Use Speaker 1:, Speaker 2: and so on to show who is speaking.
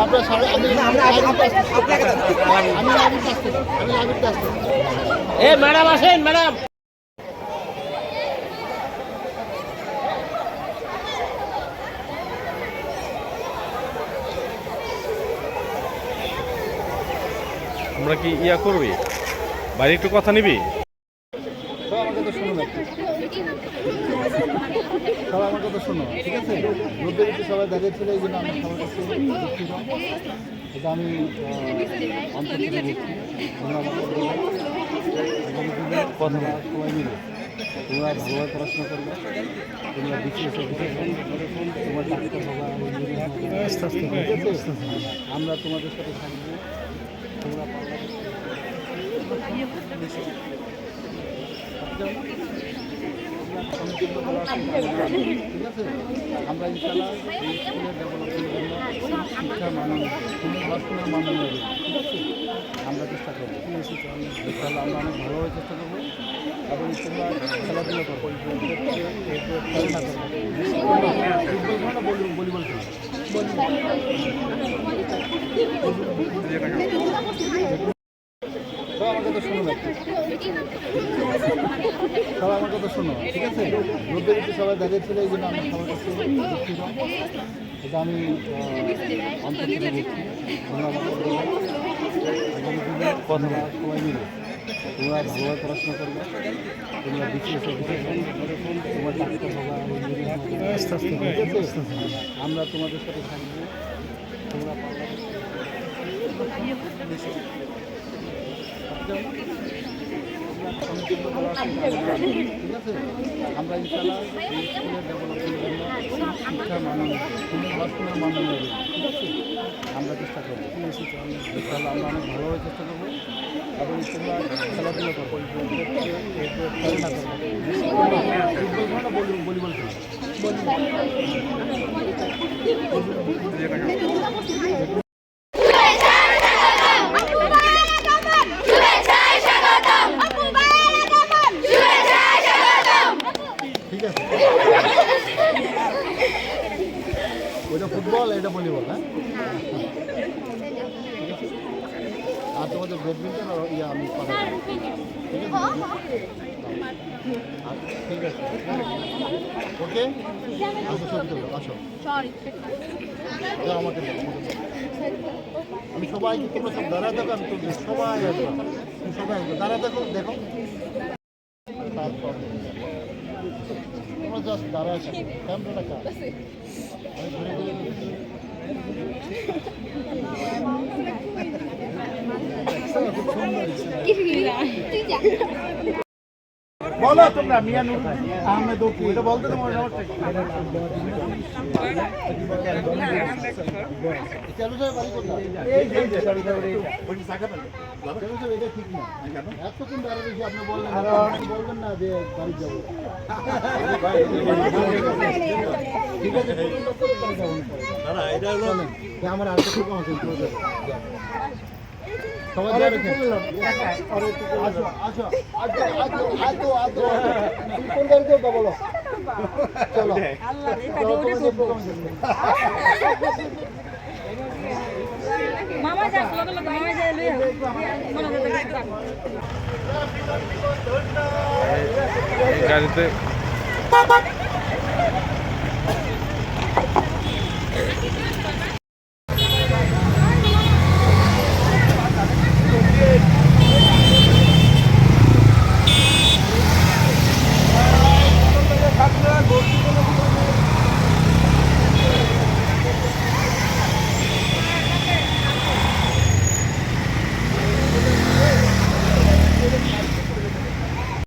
Speaker 1: আমি আমি
Speaker 2: এ ম্যাডাম আসেন ম্যাডাম।
Speaker 3: আমরা কি ইয়া করবি? বাইরে একটু কথা নিবি
Speaker 1: সবাই আমার কথা শোনো না একটু। সবাই আমার কথা শোনো, ঠিক আছে? রোদ্রের একটু সবাই দাঁড়িয়ে ছিল এই জন্য আমি সবার কাছে এটা আমি দিনে কথা সবাই মিলে তোমরা ভালোভাবে পড়াশোনা করবে, তোমরা বিশেষ তোমার ডাক্তার হবা? আমরা তোমাদের সাথে থাকব। তোমরা ঠিক আছে আমরা ইনশাল্লাহ স্কুলের ডেভেলপমেন্টের মান মান আমরা চেষ্টা করব। ইনশাল্লাহ আমরা অনেক ভালোভাবে চেষ্টা করব এবং তোমরা খেলাধুলা করব খেলা করব ফুটবল খেলো ভলিবল খেলো সবাই আমার কথা শোনো না একটু। সবাই আমার কথা শোনো, ঠিক আছে? রোদ্রের একটু সবাই দাঁড়িয়ে ছিল এই জন্য আমি সবার কাছে এটা আমি অন্তর কথা তোমরা ভালোভাবে পড়াশোনা করবে। তোমরা বিশেষ তোমার ডাক্তার হবা আমরা তোমাদের সাথে তোমরা আমরা ইনশাল্লাহ এই স্কুলের ডেভেলপমেন্টের জন্য শিক্ষার মান পড়াশোনার মান ঠিক আছে আমরা চেষ্টা করব। ইনশাল্লাহ আমরা অনেক ভালোভাবে চেষ্টা করব এবং তোমরা খেলাধুলা করব খেলা না করব ফুটবল খেলো না ভলি- ভলিবল খেলো ঠিক আছে ওইটা ফুটবল, এটা ভলিবল হ্যাঁ? আর তোমাদের ব্যাডমিন্টন আর ইয়ে আমি কথা ঠিক আছে? আছে ওকে? আসো, ছবি আসো। আমাকে। আমি সবাইকে তোমরা সব দাঁড়া দেখো আমি তুলছি সবাই সবাই দাঁড়া দেখো দেখো তারপর তোমরা জাস্ট দাঁড়া আছে। ক্যামেরাটা কার? আমি ঘুরে বলো তোমরা মিয়া নুরুদ্দিন আহমেদ ওকি। এটা বলতে তোমার চালু সাহেব বাড়ি কোথায়? এই যে চালু সাহেব ওই শাখা পেলে চালু সাহেব এটা ঠিক না। এতক্ষণ দাঁড়িয়ে রেখে আপনি বললেন আপনি বলবেন না যে বাড়ি যাব। ঠিক আছে চলেন। যে আমার আর বলো চলো।
Speaker 4: মামা যা লগে লগে মামা যা লই
Speaker 3: এই গাড়িতে।